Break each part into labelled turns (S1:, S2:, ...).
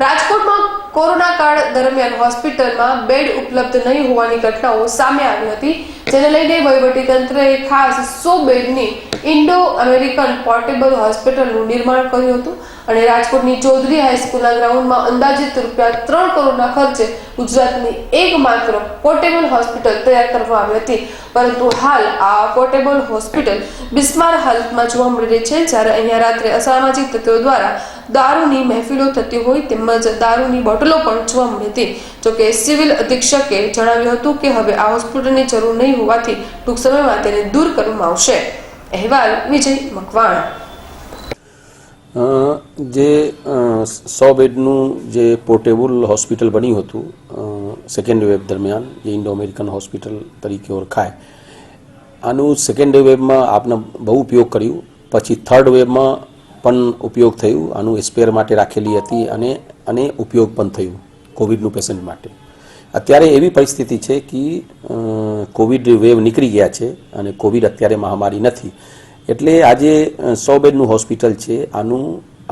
S1: રાજકોટમાં કોરોના કાળ દરમિયાન હોસ્પિટલમાં બેડ ઉપલબ્ધ નહીં હોવાની ઘટનાઓ સામે આવી હતી, જેને લઈને વહીવટીતંત્રએ ખાસ સો બેડની ઇન્ડો અમેરિકન પોર્ટેબલ હોસ્પિટલનું નિર્માણ કર્યું હતું અને રાજકોટની ચૌધરી હાઈસ્કૂલના ગ્રાઉન્ડમાં અંદાજિત રૂપિયા ત્રણ કરોડના ખર્ચે ગુજરાતની એકમાત્ર પોર્ટેબલ હોસ્પિટલ તૈયાર કરવામાં આવી હતી. પરંતુ હાલ આ પોર્ટેબલ હોસ્પિટલ બિસ્માર હાલતમાં જોવા મળી રહી છે, જ્યારે અહીંયા રાત્રે અસામાજિક તત્વો દ્વારા દારૂની મહેફિલો થતી હોય તેમજ દારૂની બોટલો પણ જોવા મળી હતી જોકે સિવિલ અધિક્ષકે જણાવ્યું હતું કે હવે આ હોસ્પિટલની જરૂર નહીં હોવાથી ટૂંક સમયમાં તેને દૂર કરવામાં આવશે. અહેવાલ વિજય મકવાણા.
S2: જે સો બેડનું જે પોર્ટેબલ હોસ્પિટલ બન્યું હતું સેકન્ડ વેવ દરમિયાન, જે ઇન્ડો અમેરિકન હોસ્પિટલ તરીકે ઓળખાય, આનું સેકન્ડ વેવમાં આપણે બહુ ઉપયોગ કર્યું. પછી થર્ડ વેવમાં પણ ઉપયોગ થયું. આનું સ્પેર માટે રાખેલી હતી અને અને ઉપયોગ પણ થયું કોવિડનું પેશન્ટ માટે. અત્યારે એવી પરિસ્થિતિ છે કે કોવિડ વેવ નીકળી ગયા છે અને કોવિડ અત્યારે મહામારી નથી. એટલે આજે સો બેડનું હોસ્પિટલ છે. આનું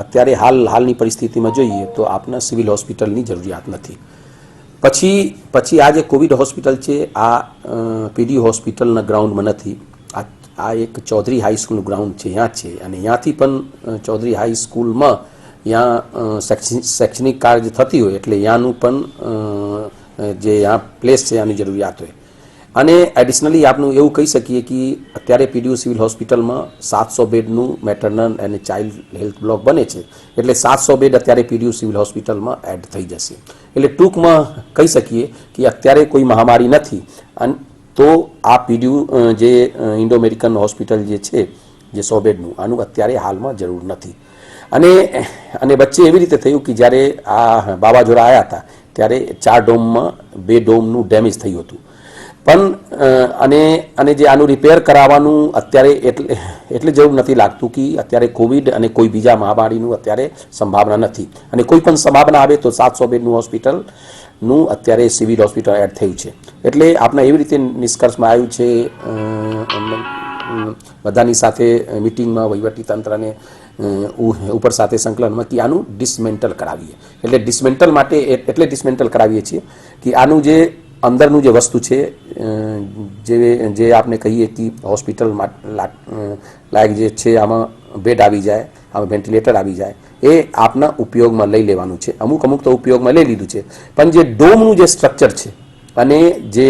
S2: અત્યારે હાલ, હાલની પરિસ્થિતિમાં જોઈએ તો આપના સિવિલ હોસ્પિટલની જરૂરિયાત નથી. પછી પછી આ જે કોવિડ હોસ્પિટલ છે, આ પીડી હોસ્પિટલના ગ્રાઉન્ડમાં નથી. આ આ એક ચૌધરી હાઈસ્કૂલનું ગ્રાઉન્ડ છે ત્યાં છે. અને ત્યાંથી પણ ચૌધરી હાઈસ્કૂલમાં ત્યાં શૈક્ષણિક કાર્ય થતી હોય એટલે ત્યાંનું પણ જે ત્યાં પ્લેસ છે આની જરૂરિયાત હોય. અને એડિશનલી આપનું એવું કહી શકીએ કે અત્યારે પીડીયુ સિવિલ હોસ્પિટલમાં સાતસો બેડનું મેટર્નલ અને ચાઇલ્ડ હેલ્થ બ્લોક બને છે. એટલે સાતસો બેડ અત્યારે પીડીયુ સિવિલ હોસ્પિટલમાં એડ થઈ જશે. એટલે ટૂંકમાં કહી શકીએ કે અત્યારે કોઈ મહામારી નથી. અને તો આ પીડીયુ જે ઇન્ડો અમેરિકન હોસ્પિટલ જે છે, જે સો બેડનું, આનું અત્યારે હાલમાં જરૂર નથી. અને અને વચ્ચે એવી રીતે થયું કે જ્યારે આ વાવાઝોડા આવ્યા હતા, ત્યારે ચાર ડોમમાં બે ડોમનું ડેમેજ થયું હતું. પણ અને અને જે આનું રિપેર કરાવવાનું અત્યારે એટલે એટલે જરૂર નથી લાગતું કે અત્યારે કોવિડ અને કોઈ બીજા મહામારીનું અત્યારે સંભાવના નથી. અને કોઈ પણ સંભાવના આવે તો સાતસો બેડનું હોસ્પિટલનું અત્યારે સિવિલ હોસ્પિટલ એડ થયું છે. એટલે આપણે એવી રીતે નિષ્કર્ષમાં આવ્યું છે બધાની સાથે મિટિંગમાં વહીવટી તંત્રને ઉપર સાથે સંકલનમાં કે આનું ડિસમેન્ટલ કરાવીએ. એટલે ડિસમેન્ટલ માટે, એટલે ડિસમેન્ટલ કરાવીએ છીએ કે આનું જે અંદરનું જે વસ્તુ છે જે જે આપણે કહીએ કે હોસ્પિટલ લાયક જે છે, આમાં બેડ આવી જાય, આમાં વેન્ટિલેટર આવી જાય, એ આપના ઉપયોગમાં લઈ લેવાનું છે. અમુક અમુક તો ઉપયોગમાં લઈ લીધું છે. પણ જે ડોમનું જે સ્ટ્રક્ચર છે અને જે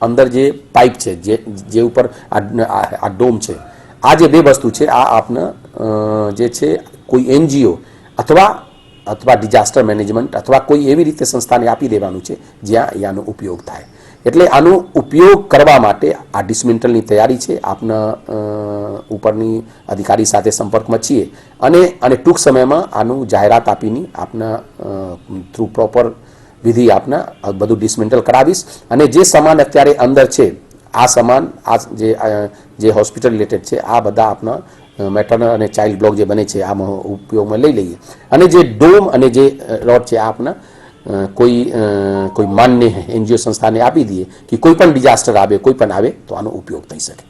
S2: અંદર જે પાઇપ છે, જે જે ઉપર આ ડોમ છે, આ જે બે વસ્તુ છે, આ આપના જે છે કોઈ એનજીઓ અથવા અથવા ડિઝાસ્ટર મેનેજમેન્ટ અથવા કોઈ એવી રીતે સંસ્થાને આપી દેવાનું છે, જ્યાં આનો ઉપયોગ થાય. એટલે આનો ઉપયોગ કરવા માટે આ ડિસમેન્ટલની તૈયારી છે. આપના ઉપરની અધિકારી સાથે સંપર્કમાં છીએ. અને અને ટૂંક સમયમાં આનું જાહેરાત આપીને આપના થ્રુ પ્રોપર વિધિ આપના બધું ડિસમેન્ટલ કરાવીશ. અને જે સામાન અત્યારે અંદર છે, આ સામાન, આ જે જે હોસ્પિટલ રિલેટેડ છે, આ બધા આપના મેટર્નલ અને ચાઇલ્ડ બ્લોક જે બને છે, આમાં ઉપયોગમાં લઈ લઈએ. અને જે ડોમ અને જે રોડ છે, આપના કોઈ કોઈ માન્ય એનજીઓ સંસ્થાને આપી દઈએ કે કોઈ પણ ડિઝાસ્ટર આવે, કોઈ પણ આવે, તો આનો ઉપયોગ થઈ શકે.